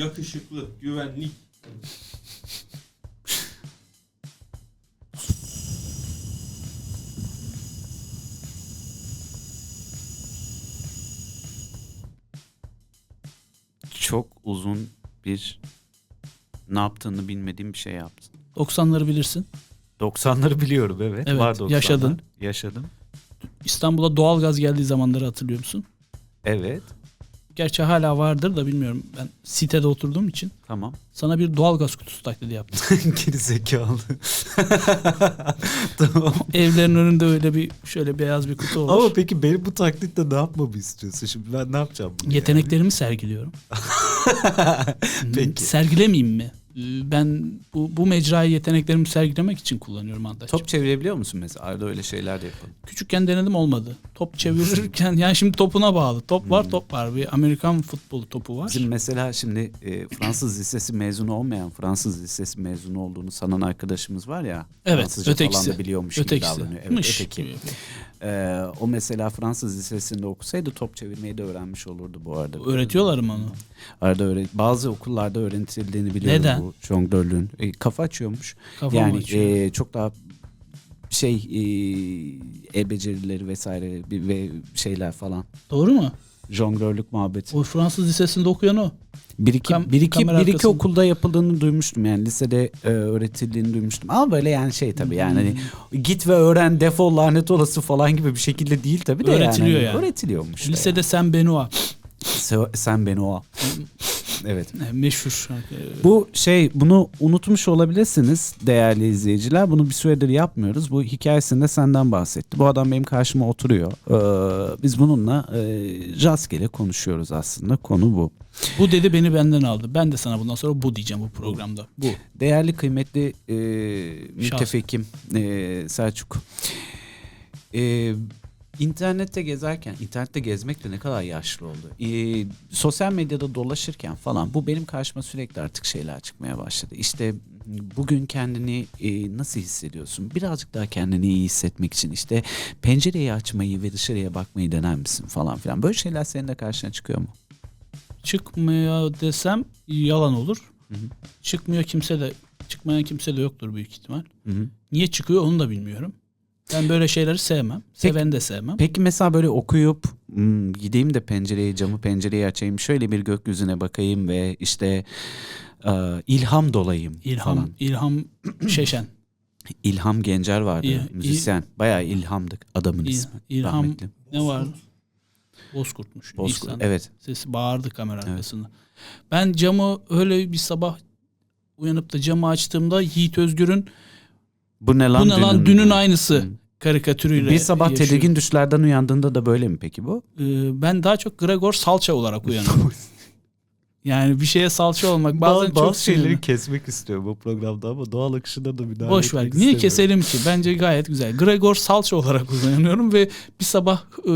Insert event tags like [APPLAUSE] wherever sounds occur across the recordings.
yakışıklı, güvenlik. Çok uzun bir ne yaptığını bilmediğim bir şey yaptın. 90'ları bilirsin. 90'ları biliyorum evet. Evet, Var 90'lar. yaşadın. Yaşadım. İstanbul'a doğalgaz geldiği zamanları hatırlıyor musun? Evet. Gerçi hala vardır da bilmiyorum. Ben sitede oturduğum için Tamam. sana bir doğalgaz kutusu taklidi yaptım. [LAUGHS] Geri zekalı. [LAUGHS] tamam. Evlerin önünde öyle bir şöyle beyaz bir kutu olur. Ama peki benim bu taklitle ne yapmamı istiyorsun? Şimdi ben ne yapacağım? Yeteneklerimi sergiliyorum. [LAUGHS] Peki. Sergilemeyeyim mi? Ee, Ben bu, bu mecrayı yeteneklerimi sergilemek için kullanıyorum Antaç'cığım. Top çevirebiliyor musun mesela? Arada öyle şeyler de yapalım. Küçükken denedim olmadı. Top çevirirken yani şimdi topuna bağlı. Top var top var. Bir Amerikan futbolu topu var. Bizim mesela şimdi e, Fransız lisesi mezunu olmayan Fransız lisesi mezunu olduğunu sanan arkadaşımız var ya. Evet, Fransızca ötekisi. falan da biliyormuş gibi Ötekisi. davranıyor. Evet, Mış öteki. gibi. Ee, o mesela Fransız lisesinde okusaydı top çevirmeyi de öğrenmiş olurdu bu arada. Öğretiyorlar mı onu? Arada öğret bazı okullarda öğretildiğini biliyorum Neden? Bu jonglörlüğün. E, kafa açıyormuş. Kafam yani açıyor. e, çok daha şey e, el becerileri vesaire ve şeyler falan. Doğru mu? Jonglörlük muhabbeti. O Fransız lisesinde okuyan o. Bir iki, Kam- bir iki, bir iki arkasında. okulda yapıldığını duymuştum yani lisede e, öğretildiğini duymuştum ama böyle yani şey tabii yani hani Hmm. git ve öğren defol lanet olası falan gibi bir şekilde değil tabii de Öğretiliyor yani. yani. Öğretiliyormuş. Lisede sen Benoit. yani. Se- sen beni o. evet. E, Meşhur. Bu şey bunu unutmuş olabilirsiniz değerli izleyiciler. Bunu bir süredir yapmıyoruz. Bu hikayesinde senden bahsetti. Bu adam benim karşıma oturuyor. Ee, biz bununla e, rastgele konuşuyoruz aslında. Konu bu. Bu dedi beni benden aldı. Ben de sana bundan sonra bu diyeceğim bu programda. Bu. Değerli kıymetli e, müttefekim e, Selçuk. E, internette gezerken, internette gezmek de ne kadar yaşlı oldu. E, sosyal medyada dolaşırken falan bu benim karşıma sürekli artık şeyler çıkmaya başladı. İşte bugün kendini e, nasıl hissediyorsun? Birazcık daha kendini iyi hissetmek için işte pencereyi açmayı ve dışarıya bakmayı dener misin falan filan. Böyle şeyler senin de karşına çıkıyor mu? Çıkmıyor desem yalan olur. Hı hı. Çıkmıyor kimse de çıkmayan kimse de yoktur büyük ihtimal. Hı hı. Niye çıkıyor onu da bilmiyorum. Ben böyle şeyleri sevmem. Seveni de sevmem. Peki mesela böyle okuyup "Hmm, gideyim de pencereyi camı pencereyi açayım şöyle bir gökyüzüne bakayım ve işte e, ilham dolayım İlham, falan. İlham [CLEARS THROAT] Şeşen. İlham Gencer vardı İl- müzisyen bayağı ilhamdık adamın İl- ismi. İlham rahmetli. ne var? Bozkurtmuş. Bozkurt, İhsan. evet. Sesi bağırdı kamera arkasında. Ben camı öyle bir sabah uyanıp da camı açtığımda Yiğit Özgür'ün Bu ne lan bu ne lan dünün- aynısı. Karikatürüyle Bir sabah yaşıyor. tedirgin düşlerden uyandığında da böyle mi peki bu? Ee, ben daha çok Gregor Salça olarak uyanıyorum. [LAUGHS] yani bir şeye salça olmak bazen çok sinirli. kesmek istiyorum bu programda ama doğal akışına da müdahale Boş ver. Niye keselim ki? Bence gayet güzel. Gregor Salça olarak [LAUGHS] uyanıyorum ve bir sabah e,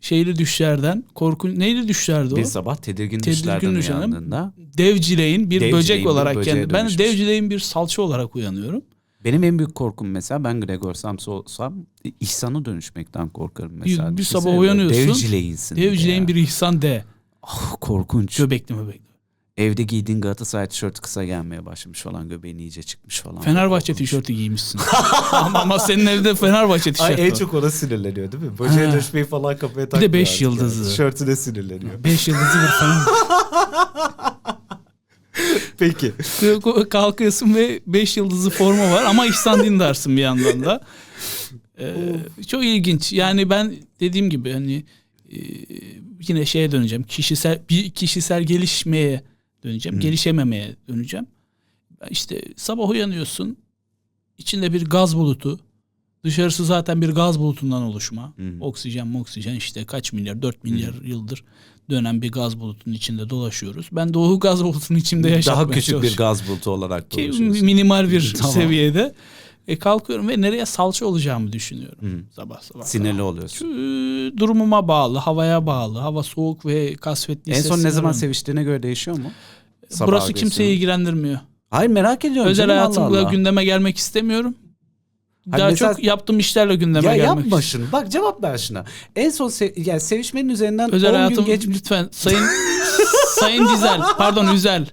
şeyli düşlerden korkunç neyli düşlerdi o? Bir sabah tedirgin, Tedirgin düşlerden düşen- uyandığında Devcileğin bir Devcileğin böcek bir olarak kendi. Ben devcileğin bir salça olarak uyanıyorum. Benim en büyük korkum mesela ben Gregor Samsa olsam İhsan'a dönüşmekten korkarım mesela. bir Düşünsene sabah böyle uyanıyorsun, Devcileyinsin. Devcileğin bir ihsan de. Ah, korkunç. Göbekli möbekli. Evde giydiğin Galatasaray tişörtü kısa gelmeye başlamış falan. Göbeğin iyice çıkmış falan. Fenerbahçe Korkunç. tişörtü giymişsin. [LAUGHS] ama, ama senin evde Fenerbahçe tişörtü Ay en çok ona sinirleniyor değil mi? Böceğe dönüşmeyi falan kafaya takmıyor. beş artık yıldızlı. Yani. Tişörtüne sinirleniyor. Beş yıldızlı bir Fener. [LAUGHS] Peki. Kalkıyorsun ve 5 yıldızlı forma var ama İhsan Dindar'sın bir yandan da. Ee, çok ilginç. Yani ben dediğim gibi hani e, yine şeye döneceğim. Kişisel bir kişisel gelişmeye döneceğim. Gelişememeye döneceğim. İşte sabah uyanıyorsun. içinde bir gaz bulutu. Dışarısı zaten bir gaz bulutundan oluşma. Hı. Oksijen, oksijen işte kaç milyar, 4 milyar yıldır dönen bir gaz bulutunun içinde dolaşıyoruz. Ben de o gaz bulutunun içinde yaşamaya Daha küçük bir gaz bulutu olarak Ki minimal bir Tamam. seviyede. E kalkıyorum ve nereye salça olacağımı düşünüyorum Hı. sabah sabah. Sinirli oluyorsun. Ee, durumuma bağlı, havaya bağlı. Hava soğuk ve kasvetli. En son ne zaman hissediyorum. seviştiğine göre değişiyor mu? Sabah Burası kimseyi ilgilendirmiyor. Hayır merak ediyorum. Özel hayatımla Allah Allah. gündeme gelmek istemiyorum. Hayır, Daha mesela- çok yaptığım işlerle gündeme Ya gelmek yapma şunu. Bak cevap ver şuna. En son se- yani sevişmenin üzerinden Özel 10 gün hayatım geçmiş. lütfen sayın [LAUGHS] Sayın Dizel. Pardon Üzel.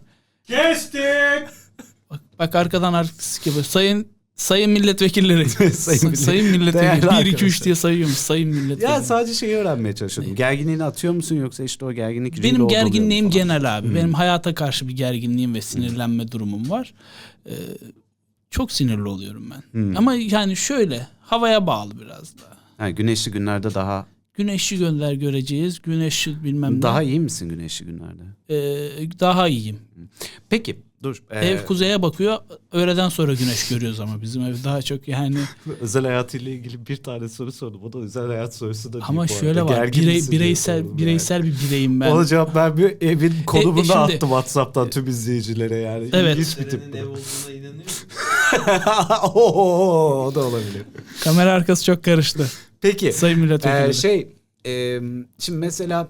Kestik. Bak, bak arkadan artist gibi. Sayın Sayın milletvekilleri. Sayın [LAUGHS] sayın, sayın millet- milletvekilleri. Değerli 1 2 3 arkadaşlar. diye sayıyormuş. Sayın milletvekilleri. Ya sadece şeyi öğrenmeye çalışıyordum. Gerginliğini atıyor musun yoksa işte o gerginlik Benim gerginliğim genel abi. Benim hayata karşı bir gerginliğim ve sinirlenme durumum var. Ee, çok sinirli oluyorum ben. Hmm. Ama yani şöyle havaya bağlı biraz da. Ha, güneşli günlerde daha Güneşli gönder göreceğiz. Güneşli bilmem daha ne. iyi misin güneşli günlerde? Ee, daha iyiyim. Peki dur. Ee, Ev kuzeye bakıyor. Öğleden sonra güneş görüyoruz ama bizim ev daha çok yani. [LAUGHS] özel hayatıyla ilgili bir tane soru sordum. O da özel hayat sorusu da değil Ama şöyle arada. var. Birey, bireysel bireysel bir bireyim ben. yani. [LAUGHS] Ona cevap vermiyor. Evin konumunu e, şimdi- attım WhatsApp'tan tüm izleyicilere yani. Evet. İlginç bir tip. Ev olduğuna inanıyor musun? [LAUGHS] Oo, o da olabilir. Kamera arkası çok karıştı. Peki. Sayın milletvekilleri. Ee, şey e, şimdi mesela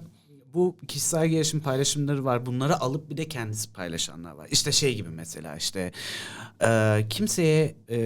bu kişisel gelişim paylaşımları var. Bunları alıp bir de kendisi paylaşanlar var. İşte şey gibi mesela işte e, kimseye e,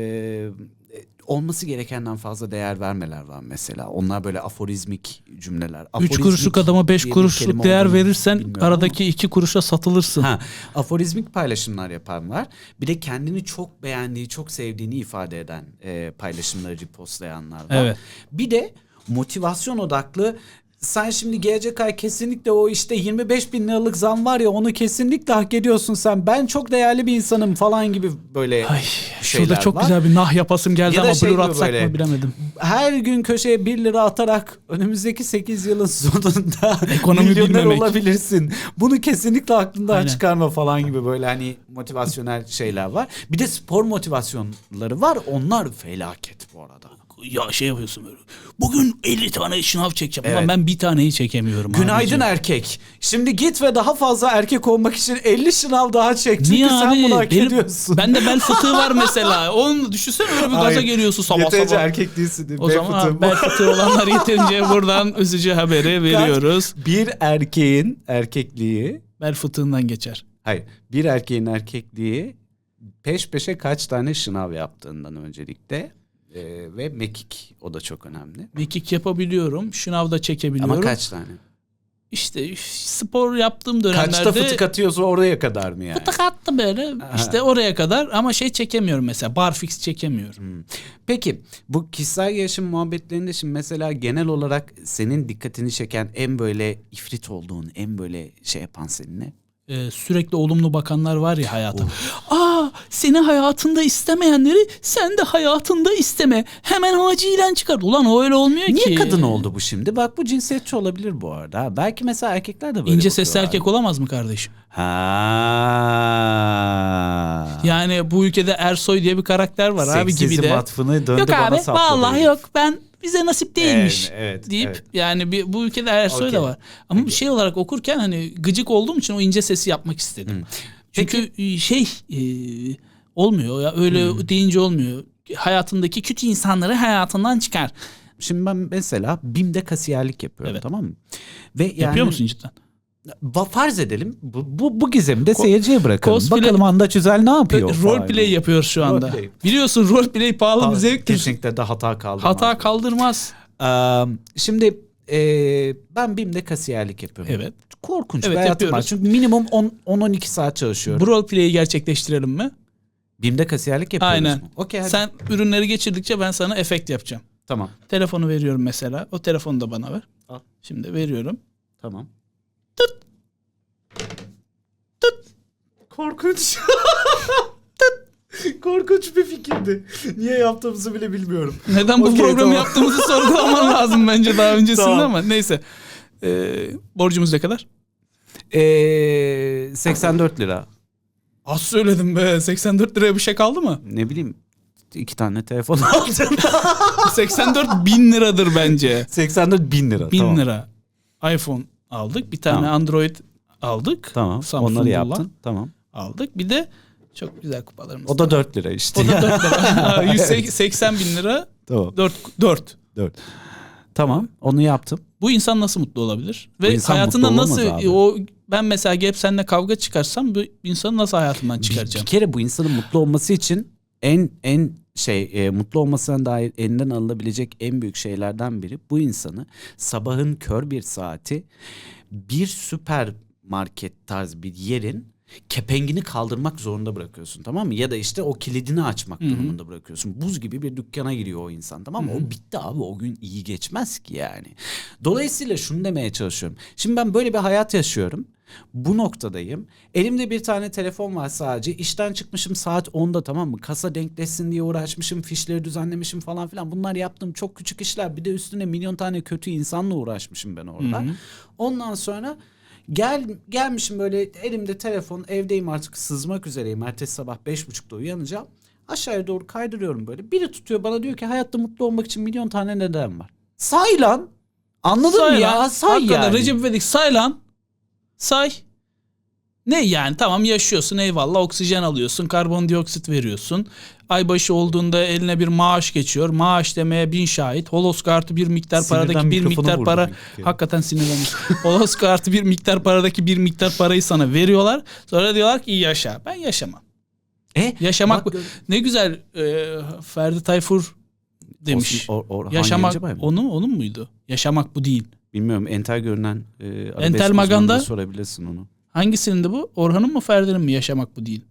olması gerekenden fazla değer vermeler var mesela. Onlar böyle aforizmik cümleler. 3 Aforizmik kuruşluk adama 5 diye bir kelime kuruşluk değer verirsen aradaki 2 kuruşa satılırsın. Ha, aforizmik paylaşımlar yapan var. Bir de kendini çok beğendiği, çok sevdiğini ifade eden e, paylaşımları postlayanlar var. Evet. Bir de motivasyon odaklı sen şimdi gelecek ay kesinlikle o işte 25 bin liralık zam var ya onu kesinlikle hak ediyorsun sen. Ben çok değerli bir insanım falan gibi böyle Ay, şeyler şurada çok var. güzel bir nah yapasım geldi Ya ama şey blur atsak böyle. mı bilemedim. Her gün köşeye 1 lira atarak önümüzdeki 8 yılın sonunda [LAUGHS] Ekonomi milyoner bilmemek. olabilirsin. Bunu kesinlikle aklından Aynen. çıkarma falan gibi böyle hani motivasyonel şeyler var. Bir de spor motivasyonları var. Onlar felaket bu arada. Ya şey yapıyorsun böyle. Bugün 50 tane şınav çekeceğim. Evet. Ulan ben bir taneyi çekemiyorum. Günaydın abicim. erkek. Şimdi git ve daha fazla erkek olmak için 50 şınav daha çek. Çünkü Niye sen abi? bunu hak Benim- ediyorsun. Bende bel fıtığı [LAUGHS] var mesela. Onu düşünsene öyle bir gaza Hayır. geliyorsun sabah Yeterince sabah. erkek değilsin. O zaman bel fıtığı olanlar yeterince [LAUGHS] buradan üzücü haberi veriyoruz. Bir erkeğin erkekliği Bel fıtığından geçer. Hayır. Bir erkeğin erkekliği peş peşe kaç tane şınav yaptığından öncelikle Ee, ve mekik o da çok önemli. Mekik yapabiliyorum. Şınav da çekebiliyorum. Ama kaç tane? İşte spor yaptığım dönemlerde Kaçta fıtık atıyorsa oraya kadar mı yani? fıtık attı böyle. İşte oraya kadar ama şey çekemiyorum mesela. Barfix çekemiyorum. Peki bu kişisel gelişim muhabbetlerinde şimdi mesela genel olarak senin dikkatini çeken en böyle ifrit olduğun, en böyle şey yapan senin ne? Ee, sürekli olumlu bakanlar var ya hayata. Aa seni hayatında istemeyenleri sen de hayatında isteme. Hemen acilen çıkar. Ulan öyle olmuyor Niye ki. kadın oldu bu şimdi? Bak bu cinsiyetçi olabilir bu arada. Belki mesela erkekler de böyle İnce sesli erkek olamaz mı kardeşim? Ha. Yani bu ülkede Ersoy diye bir karakter var abi gibi Seksizm de. atfını döndü Yok bana abi vallahi yok ben bize nasip değilmiş Evet, evet, deyip evet. yani bir, bu ülkede Ersoy da Okey. var. Ama bir şey olarak okurken hani gıcık olduğum için o ince sesi yapmak istedim. Çünkü e, şey e, olmuyor ya öyle deyince olmuyor. Hayatındaki kötü insanları hayatından çıkar. Şimdi ben mesela BİM'de kasiyerlik yapıyorum Evet. tamam mı? Ve yani, Yapıyor musun cidden? Farz edelim bu, bu, bu gizemi de seyirciye bırakalım. cosplay- Bakalım Anda Çözel ne yapıyor? Falan. play yapıyor şu anda. Roleplay. Biliyorsun role play pahalı bir Ha, zevktir. Kesinlikle de hata kaldı. Hata kaldırmaz. şimdi e, ben BİM'de kasiyerlik yapıyorum. Evet. Korkunç Evet, bir hayatım var. yapıyoruz. Çünkü minimum 10 10-12 saat çalışıyorum. Bu role play'i gerçekleştirelim mi? BİM'de kasiyerlik yapıyoruz Aynen. mu? Okey hadi. Sen ürünleri geçirdikçe ben sana efekt yapacağım. Tamam. Telefonu veriyorum mesela. O telefonu da bana ver. Al. Şimdi veriyorum. Tamam. Korkunç. [LAUGHS] [LAUGHS] Korkunç bir fikirdi. Niye yaptığımızı bile bilmiyorum. Neden bu Okey, programı tamam. yaptığımızı sorgulaman [LAUGHS] lazım bence daha öncesinde Tamam. ama neyse. Ee, borcumuz ne kadar? Ee, 84 lira. Az söyledim be. 84 liraya bir şey kaldı mı? Ne bileyim iki tane telefon [LAUGHS] aldım. 84 bin liradır bence. 84 bin lira. Bin tamam. lira. iPhone aldık. Bir tane Tamam. Android aldık. Tamam. Samsung onları yaptın. Tamam. Aldık. Bir de çok güzel kupalarımız. O da 4 lira işte. O da 4 lira. [LAUGHS] 180 bin lira. tamam. 4. 4. 4. Tamam. Onu yaptım. Bu insan nasıl mutlu olabilir? Ve insan hayatında nasıl abi. o ben mesela gelip seninle kavga çıkarsam bu insanı nasıl hayatımdan Bir, çıkaracağım? bir kere bu insanın mutlu olması için en en şey e, mutlu olmasına dair elinden alınabilecek en büyük şeylerden biri bu insanı sabahın kör bir saati bir süper market tarz bir yerin kepengini kaldırmak zorunda bırakıyorsun tamam mı? Ya da işte o kilidini açmak durumunda bırakıyorsun. Buz gibi bir dükkana giriyor o insan tamam mı? O bitti abi o gün iyi geçmez ki yani. Dolayısıyla şunu demeye çalışıyorum. Şimdi ben böyle bir hayat yaşıyorum. Bu noktadayım. Elimde bir tane telefon var sadece. İşten çıkmışım saat 10'da tamam mı? Kasa denkleşsin diye uğraşmışım. Fişleri düzenlemişim falan filan. Bunlar yaptığım çok küçük işler. Bir de üstüne milyon tane kötü insanla uğraşmışım ben orada. Ondan sonra gel gelmişim böyle elimde telefon. Evdeyim artık sızmak üzereyim. Ertesi sabah beş buçukta uyanacağım. Aşağıya doğru kaydırıyorum böyle. Biri tutuyor bana diyor ki hayatta mutlu olmak için milyon tane neden var. Say lan. Anladın mı Say ya? lan. Say Hakikaten yani. Recep İvedik say lan. Say. Ne yani tamam yaşıyorsun eyvallah oksijen alıyorsun karbondioksit veriyorsun. Aybaşı olduğunda eline bir maaş geçiyor. Maaş demeye bin şahit. Holos kartı bir miktar Sinirden paradaki bir miktar para. kere. Hakikaten sinirlenmiş. Holos kartı bir miktar paradaki bir miktar parayı sana veriyorlar. Sonra diyorlar ki iyi yaşa. Ben yaşamam. E, Yaşamak bak Ne güzel e, Ferdi Tayfur demiş. Osman- Or- Orhan Yaşamak onu onun muydu? Yaşamak bu değil. Bilmiyorum entel görünen e, Entel Maganda? sorabilirsin onu. Hangisinin de bu? Orhan'ın mı Ferdi'nin mi yaşamak bu değil?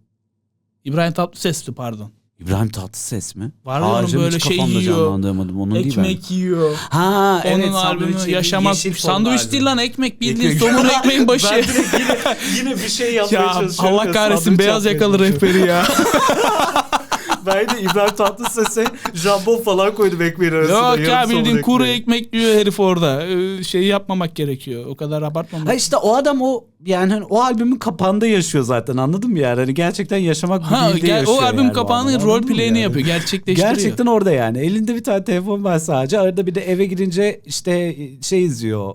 İbrahim Tatlıses'li pardon. İbrahim Tatlıses mi? Var ya onun böyle şey yiyor. onun değil. Ekmek yiyor. Ha Onun evet albümü sandviç, yaşamak sandviç fonlardı. değil lan ekmek bildiğin somun [LAUGHS] ekmeğin başı. Ben yine, yine bir şey yapmaya ya çalışıyorum. Allah kahretsin beyaz yakalı rehberi ya. [LAUGHS] Ben de İbrahim Tatlıses'e jambon falan koydum ekmeğin arasına. Yok ya bildiğin kuru ekmeği. ekmek diyor herif orada. Ee, Şey yapmamak gerekiyor. O kadar abartmamak. Ha işte o adam o yani hani o albümün kapağında yaşıyor zaten anladın mı yani? Hani gerçekten yaşamak bu Ha, değil de gel, yaşıyor o albüm yani kapağının adam, rol anladın mı play'ini yani? yapıyor. Gerçekleştiriyor. Gerçekten orada yani. Elinde bir tane telefon var sadece. Arada bir de eve gidince işte şey izliyor.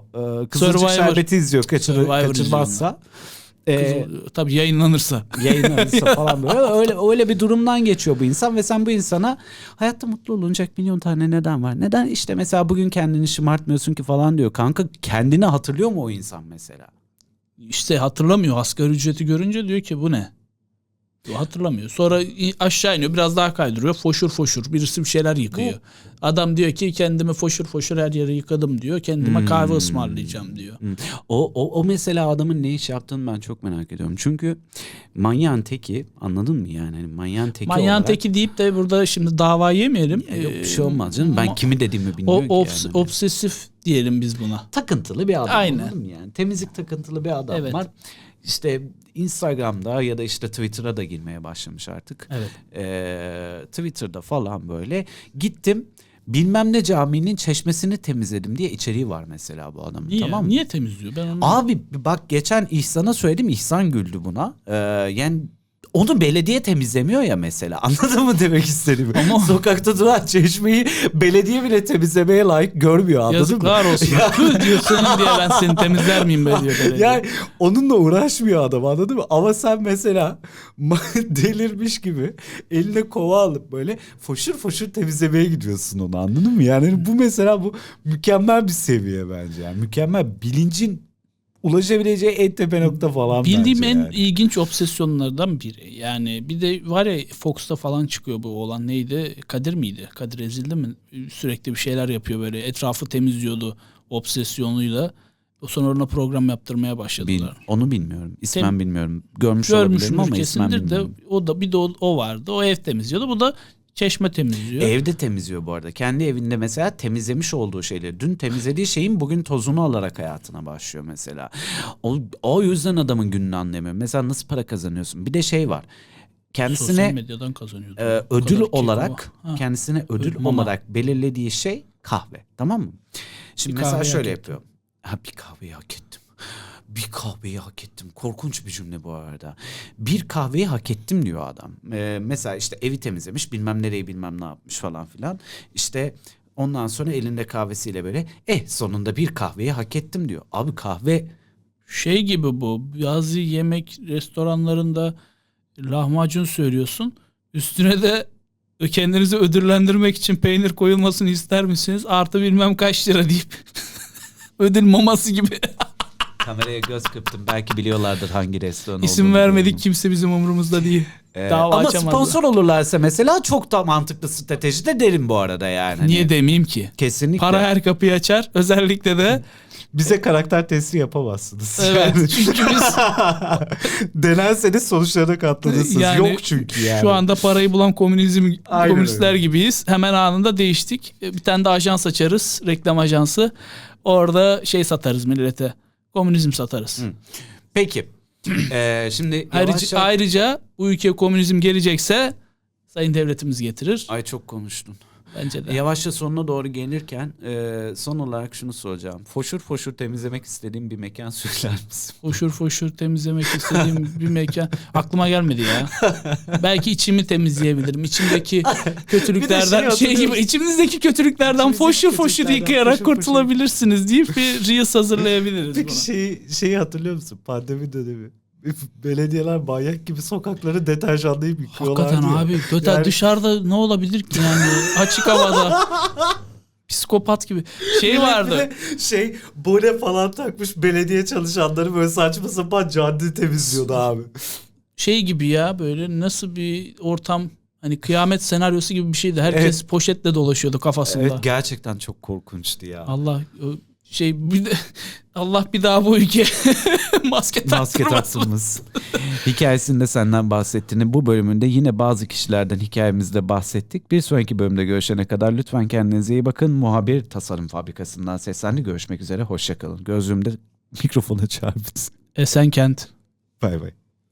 E, Kızılcık Survivor. Şerbeti izliyor. Kaçır, Survivor kaçırmazsa. E, Kızıl- tabii yayınlanırsa. [LAUGHS] yayınlanırsa falan böyle. Öyle, öyle bir durumdan geçiyor bu insan ve sen bu insana hayatta mutlu olunacak milyon tane neden var. Neden işte mesela bugün kendini şımartmıyorsun ki falan diyor. Kanka kendini hatırlıyor mu o insan mesela? İşte hatırlamıyor. Asgari ücreti görünce diyor ki bu ne? Hatırlamıyor. Sonra aşağı iniyor biraz daha kaydırıyor. Foşur foşur birisi bir şeyler yıkıyor. Adam diyor ki kendimi foşur foşur her yeri yıkadım diyor. Kendime Hmm. kahve ısmarlayacağım diyor. O, o, o mesela adamın ne iş yaptığını ben çok merak ediyorum. Çünkü manyağın teki anladın mı yani? Hani manyağın teki Manyağın olarak- teki deyip de burada şimdi dava yemeyelim. Ya yok bir şey olmaz canım. Ben ama kimi dediğimi o, bilmiyorum ki obs- yani. obsesif diyelim biz buna. takıntılı bir adam Aynen. yani? Temizlik takıntılı bir adam Evet. var. İşte Instagram'da ya da işte Twitter'a da girmeye başlamış artık. Evet. Ee, Twitter'da falan böyle gittim bilmem ne caminin çeşmesini temizledim diye içeriği var mesela bu adamın Niye? tamam mı? Niye temizliyor? Ben onu Abi bak geçen İhsan'a söyledim İhsan güldü buna. Ee, yani onu belediye temizlemiyor ya mesela. [LAUGHS] Anladın mı demek istediğimi? Ama- Sokakta duran çeşmeyi belediye bile temizlemeye layık görmüyor anladın mı? Yazıklar olsun. Diyor senin diye ben seni temizler miyim be diyor. belediye. Yani onunla uğraşmıyor adam anladın mı? Ama sen mesela [LAUGHS] delirmiş gibi eline kova alıp böyle foşur foşur temizlemeye gidiyorsun onu anladın mı? Yani bu mesela bu mükemmel bir seviye bence. Yani mükemmel bilincin ulaşabileceği en tepe nokta falan Bildiğim bence en yani. ilginç obsesyonlardan biri. Yani bir de var ya Fox'ta falan çıkıyor bu olan neydi? Kadir miydi? Kadir ezildi mi? Sürekli bir şeyler yapıyor böyle. Etrafı temizliyordu obsesyonuyla. Sonra ona program yaptırmaya Bil- başladılar. onu bilmiyorum. İsmen Tem- bilmiyorum. Görmüş olabilirim ama ismen kesindir de bilmiyorum. o da bir de o, o vardı. O ev temizliyordu. Bu da çeşme temizliyor. Evde temizliyor bu arada. Kendi evinde mesela temizlemiş olduğu şeyleri. Dün temizlediği şeyin bugün tozunu alarak hayatına başlıyor mesela. O, o yüzden adamın gününü anlayamıyorum. Mesela nasıl para kazanıyorsun? Bir de şey var. Kendisine medyadan kazanıyordu. e, ödül olarak ama. Ha. kendisine ödül Ödül ama. olarak belirlediği şey kahve. Tamam mı? Şimdi Bir mesela şöyle yapıyor. Ha bir kahveyi hak ettim. Bir kahveyi hak ettim. Korkunç bir cümle bu arada. Bir kahveyi hak ettim diyor adam. Ee, mesela işte evi temizlemiş bilmem nereyi bilmem ne yapmış falan filan. İşte ondan sonra elinde kahvesiyle böyle eh sonunda bir kahveyi hak ettim diyor. Abi kahve Şey gibi bu. Bazı yemek restoranlarında lahmacun söylüyorsun. Üstüne de kendinizi ödüllendirmek için peynir koyulmasını ister misiniz? Artı bilmem kaç lira deyip [LAUGHS] ödül maması gibi. Kameraya göz kırptım. Belki biliyorlardır hangi restoran İsim olduğunu vermedik kimse bizim umurumuzda değil. Ee, Dava ama açamadı. sponsor olurlarsa mesela çok da mantıklı strateji de derim bu arada yani. Hani Niye demeyeyim ki? Kesinlikle. Para her kapıyı açar. Özellikle de [LAUGHS] Bize karakter testi yapamazsınız. Evet Yani- çünkü biz [LAUGHS] Denerseniz sonuçlarına katlanırsınız. Yani Yok çünkü yani. şu anda parayı bulan komünizm Aynen komünistler öyle. gibiyiz. Hemen anında değiştik. Bir tane de ajans açarız. Reklam ajansı. Orada şey satarız millete. Komünizm satarız. Hı. Peki. [CLEARS THROAT] Ee, şimdi Ayrıca, yavaş yavaş- ayrıca bu ülkeye komünizm gelecekse sayın devletimiz getirir. Ay çok konuştun. Bence de. Yavaşça sonuna doğru gelirken e, son olarak şunu soracağım. Foşur foşur temizlemek istediğim bir mekan [LAUGHS] söyler misin? Foşur foşur temizlemek istediğim bir mekan. Aklıma gelmedi ya. Belki içimi temizleyebilirim. İçimdeki [LAUGHS] kötülüklerden şey şey, gibi içimizdeki kötülüklerden İçimizdeki foşur foşur kötülüklerden yıkayarak foşur foşur. kurtulabilirsiniz deyip bir reels hazırlayabiliriz Peki buna. şeyi, şeyi hatırlıyor musun? Pandemi dönemi. Belediyeler manyak gibi sokakları deterjanlayıp yıkıyorlar Hakikaten diye. abi döter Yani- dışarıda ne olabilir ki yani açık havada [LAUGHS] psikopat gibi şey vardı. şey bone falan takmış belediye çalışanları böyle saçma sapan cadde temizliyordu abi. Şey gibi ya böyle nasıl bir ortam hani kıyamet senaryosu gibi bir şeydi. Herkes poşetle dolaşıyordu kafasında. Evet gerçekten çok korkunçtu ya. Allah şey bir de [LAUGHS] Allah bir daha bu ülke [LAUGHS] maske Maske taktığımız. Hikayesinde senden bahsettiğini bu bölümünde yine bazı kişilerden hikayemizde bahsettik. Bir sonraki bölümde görüşene kadar lütfen kendinize iyi bakın. Muhabir Tasarım Fabrikası'ndan seslendi. Görüşmek üzere. Hoşçakalın. Gözlüğümde [LAUGHS] mikrofonu çarptı. Esenkent. Bay bay.